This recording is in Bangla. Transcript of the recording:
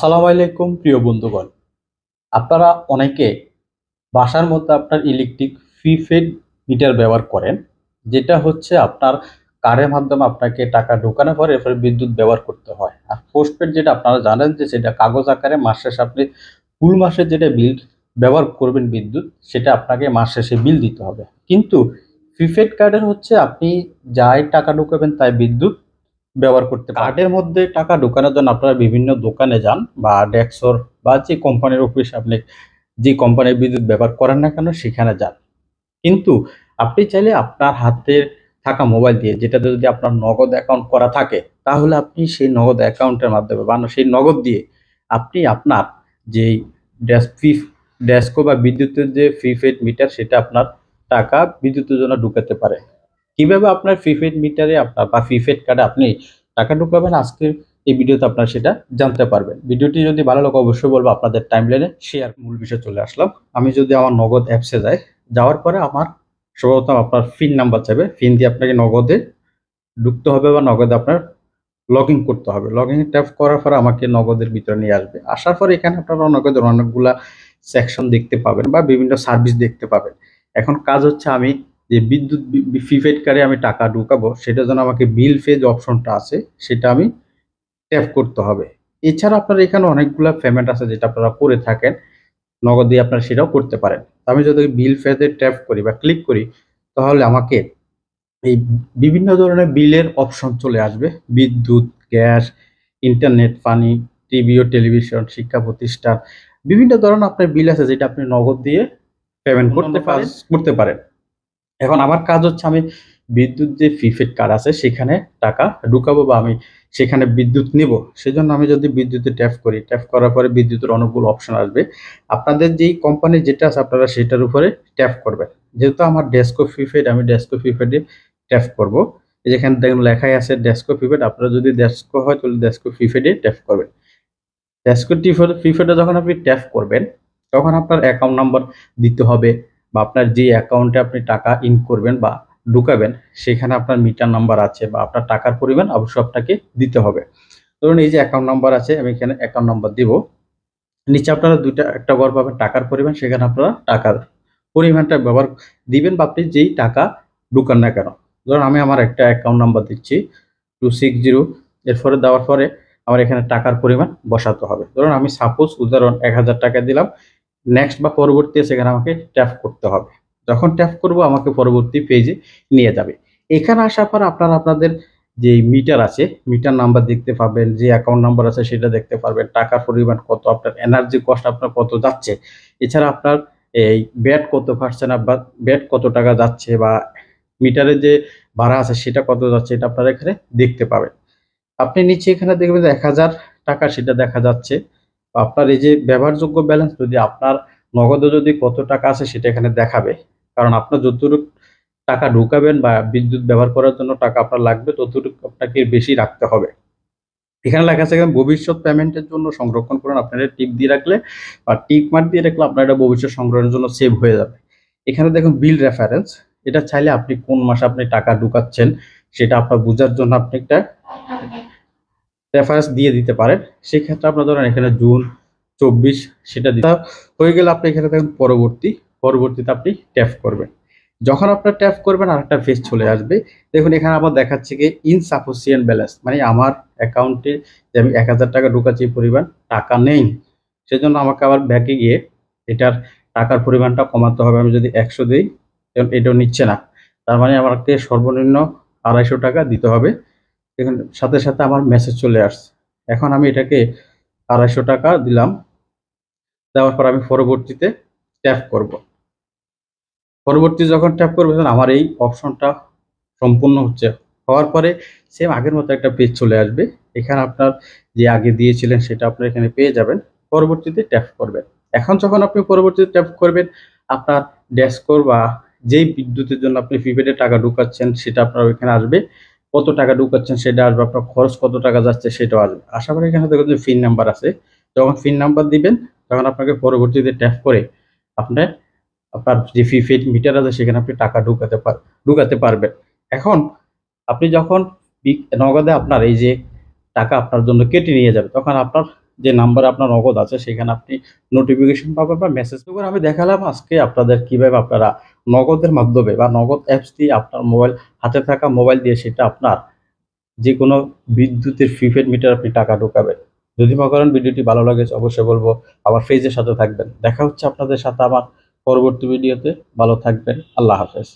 আসসালামু আলাইকুম, প্রিয় বন্ধুগণ। আপনারা অনেকে বাসার মধ্যে আপনার ইলেকট্রিক প্রিপেড মিটার ব্যবহার করেন, যেটা হচ্ছে আপনার কারের মাধ্যমে আপনাকে টাকা ঢোকানোর পরে এরপরে বিদ্যুৎ ব্যবহার করতে হয়। আর পোস্টপেড যেটা আপনারা জানেন যে সেটা কাগজ আকারে মাস শেষে আপনি ফুল মাসে যেটা বিল ব্যবহার করবেন বিদ্যুৎ, সেটা আপনাকে মাস শেষে বিল দিতে হবে। কিন্তু প্রিপেড কার্ডের হচ্ছে আপনি যাই টাকা ঢুকাবেন তাই বিদ্যুৎ ব্যবহার করতে কার্ডের মধ্যে টাকা ঢোকানোর জন্য আপনারা বিভিন্ন দোকানে যান বা ডেক্সর বা যে কোম্পানির অফিস আপনি যে কোম্পানির বিদ্যুৎ ব্যবহার করেন না কেন সেখানে যান। কিন্তু আপনি চাইলে আপনার হাতে থাকা মোবাইল দিয়ে যেটাতে যদি আপনার নগদ অ্যাকাউন্ট করা থাকে, তাহলে আপনি সেই নগদ অ্যাকাউন্টের মাধ্যমে বা সেই নগদ দিয়ে আপনি আপনার যেই ড্যাশ ফি ড্যাসকো বা বিদ্যুতের যে প্রিপেড মিটার সেটা আপনার টাকা বিদ্যুতের জন্য ঢুকাতে পারে কীভাবে আপনার প্রিপেড মিটারে আপনার বা প্রিপেড কার্ডে আপনি টাকা ঢুকাবেন? আজকের এই ভিডিওতে আপনারা সেটা জানতে পারবেন। ভিডিওটি যদি ভালো লাগে, অবশ্যই বলব আপনাদের টাইমলাইনে শেয়ার মূল বিষয়ে চলে আসলাম। আমি যদি আমার নগদ অ্যাপসে যাই, যাওয়ার পরে আমার সর্বপ্রথম আপনার ফিন নাম্বার চাইবে। ফিন দিয়ে আপনাকে নগদে ঢুকতে হবে বা নগদে আপনার লগ ইন করতে হবে। লগ ইন ট্যাপ করার পরে আমাকে নগদের ভিতরে নিয়ে আসবে। আসার পরে এখানে আপনারা নগদের অনেকগুলা সেকশন দেখতে পাবেন বা বিভিন্ন সার্ভিস দেখতে পাবেন। এখন কাজ হচ্ছে আমি যে বিদ্যুৎ প্রিপেড কার্ডে আমি টাকা ঢুকাবো সেটার জন্য আমাকে বিল পে যে অপশনটা আছে সেটা আমি ট্যাপ করতে হবে। এছাড়া আপনার এখানে অনেকগুলো পেমেন্ট আছে যেটা আপনারা করে থাকেন নগদ দিয়ে আপনারা সেটাও করতে পারেন। আমি যদি বিল পেতে ট্যাপ করি বা ক্লিক করি তাহলে আমাকে এই বিভিন্ন ধরনের বিলের অপশন চলে আসবে। বিদ্যুৎ গ্যাস ইন্টারনেট পানি টিভি ও টেলিভিশন শিক্ষা প্রতিষ্ঠান বিভিন্ন ধরনের আপনার বিল আছে যেটা আপনি নগদ দিয়ে পেমেন্ট করতে পারেন করতে পারেন। এখন আমার কাজ হচ্ছে আমি বিদ্যুৎ যে প্রিপেড কার্ড আছে সেখানে টাকা ঢুকাবো বা আমি সেখানে বিদ্যুৎ নেব। সেজন্য আমি যদি বিদ্যুতে ট্যাপ করি ট্যাপ করার পরে বিদ্যুতের অনেকগুলো অপশন আসবে। আপনাদের যেই কোম্পানি যেটা আছে আপনারা সেটার উপরে ট্যাপ করবেন। যেহেতু আমার ডেস্কো প্রিপেড আমি ডেস্কো প্রিপেডে ট্যাপ করব। যেখানে দেখুন লেখাই আছে ডেস্কো প্রিপেড আপনারা যদি ডেস্কো হয় তাহলে ডেস্কো প্রিপেডে ট্যাপ করবেন। ডেস্কো প্রিপেডে যখন আপনি ট্যাপ করবেন, তখন আপনার অ্যাকাউন্ট নাম্বার দিতে হবে। বা আপনার যে অ্যাকাউন্টে আপনি টাকা ইন করবেন বা ঢুকাবেন, সেখানে আপনার মিটার নাম্বার আছে বা আপনার টাকার পরিমাণ অবশ্যই আপনাকে দিতে হবে। ধরুন এই যে অ্যাকাউন্ট নাম্বার আছে, আমি এখানে অ্যাকাউন্ট নাম্বার দিব। নিচে আপনারা দুইটা, একটা ঘর পাবেন টাকার পরিমাণ, সেখানে আপনারা টাকার পরিমাণটা ব্যবহার দিবেন বা আপনি যেই টাকা ঢুকান না কেন। ধরুন আমি আমার একটা অ্যাকাউন্ট নাম্বার দিচ্ছি টু সিক্স জিরো এরপরে দেওয়ার পরে আমার এখানে টাকার পরিমাণ বসাতে হবে। ধরুন আমি সাপোজ উদাহরণ, এক হাজার টাকা দিলাম নেক্সট বা পরবর্তী সেখানে আমাকে ট্যাপ করতে হবে। যখন ট্যাপ করব, আমাকে পরবর্তী পেজে নিয়ে যাবে। এখানে আসার পর আপনারা আপনাদের যে মিটার আছে মিটার নাম্বার দেখতে পাবেন, যে অ্যাকাউন্ট নাম্বার আছে সেটা দেখতে পারবেন, টাকার পরিমাণ কত, আপনার এনার্জি কস্ট আপনার কত যাচ্ছে। এছাড়া আপনার এই ব্যাট কত পার্সেন্ট বা ব্যাট কত টাকা যাচ্ছে বা মিটারের যে ভাড়া আছে সেটা কত যাচ্ছে, এটা আপনারা এখানে দেখতে পাবেন। আপনি নিচে এখানে দেখবেন এক হাজার টাকা সেটা দেখা যাচ্ছে। আপনার এই যে ব্যবহারযোগ্য ব্যালেন্স যদি আপনার নগদে যদি কত টাকা আছে সেটা এখানে দেখাবে। কারণ আপনার যতটুকু টাকা ঢুকাবেন বা বিদ্যুৎ ব্যবহার করার জন্য টাকা আপনার লাগবে, ততটুকু আপনাকে বেশি রাখতে হবে। এখানে লেখা আছে ভবিষ্যৎ পেমেন্টের জন্য সংরক্ষণ করুন। আপনারা টিপ দিয়ে রাখলে বা টিক মার্ক দিয়ে রাখলে আপনার এটা ভবিষ্যৎ সংগ্রহের জন্য সেভ হয়ে যাবে। এখানে দেখুন বিল রেফারেন্স এটা চাইলে আপনি কোন মাসে আপনি টাকা ঢুকাচ্ছেন সেটা আপনার বোঝার জন্য আপনি একটা রেফারেন্স দিয়ে দিতে পারেন। সেক্ষেত্রে আপনার ধরেন এখানে জুন চব্বিশ সেটা দিতে হয়ে গেলে আপনি এখানে দেখুন পরবর্তী, পরবর্তীতে আপনি ট্যাপ করবেন। যখন আপনার ট্যাপ করবেন আর একটা পেজ চলে আসবে। দেখুন, এখানে আবার দেখাচ্ছে কি ইনসাফিসিয়েন্ট ব্যালেন্স মানে আমার অ্যাকাউন্টে যে আমি এক হাজার টাকা ঢুকাচ্ছি পরিমাণ টাকা নেই। সেজন্য আমাকে আবার ব্যাকে গিয়ে এটার টাকার পরিমাণটা কমাতে হবে। আমি যদি একশো দিই এটাও নিচ্ছে না। তার মানে আমাকে সর্বনিম্ন আড়াইশো টাকা দিতে হবে। সাথে সাথে আমার মেসেজ চলে আসছে। এখন আমি এটাকে আড়াইশো টাকা দিলাম। দেওয়ার পর আমি পরবর্তীতে ট্যাপ করব। পরবর্তী যখন ট্যাপ করব, তখন আমার এই অপশনটা সম্পূর্ণ হচ্ছে। হওয়ার পরে সেম আগের মতো একটা পেজ চলে আসবে। এখানে আপনার যে আগে দিয়েছিলেন, সেটা আপনার এখানে পেয়ে যাবেন। পরবর্তীতে ট্যাপ করবেন। এখন যখন আপনি পরবর্তীতে ট্যাপ করবেন, আপনার ড্যাশকোর বা যেই বিদ্যুতের জন্য আপনি প্রিপেডে টাকা ঢুকাচ্ছেন, সেটা আপনার ওইখানে আসবে। কত টাকা ঢুকাচ্ছেন সেটা আসবে, আপনার খরচ কত টাকা যাচ্ছে সেটাও আসবে। আশা করি এখানে দেখুন যে ফিন নাম্বার আছে। যখন ফিন নাম্বার দিবেন, তখন আপনাকে পরবর্তীতে ট্যাপ করে আপনার আপনার যে প্রিপেড মিটার আছে, সেখানে আপনি টাকা ঢুকাতে পার, ঢুকাতে পারবেন। এখন আপনি যখন নগদে আপনার এই যে টাকা আপনার জন্য কেটে নিয়ে যাবে, তখন আপনার যে নাম্বারে আপনার নগদ আছে, সেখানে আপনি নোটিফিকেশন পাবেন বা মেসেজ পাবেন। আমি দেখালাম আজকে আপনাদের কীভাবে আপনারা নগদের মাধ্যমে বা নগদ অ্যাপস দিয়ে আপনার মোবাইল হাতে থাকা মোবাইল দিয়ে সেটা আপনার যে কোনো বিদ্যুতের প্রিপেড মিটার আপনি টাকা ঢোকাবেন। যদি মনে করেন ভিডিওটি ভালো লাগে, অবশ্যই বলব আবার ফেজের সাথে থাকবেন। দেখা হচ্ছে আপনাদের সাথে আমার পরবর্তী ভিডিওতে ভালো থাকবেন। আল্লাহ হাফেজ।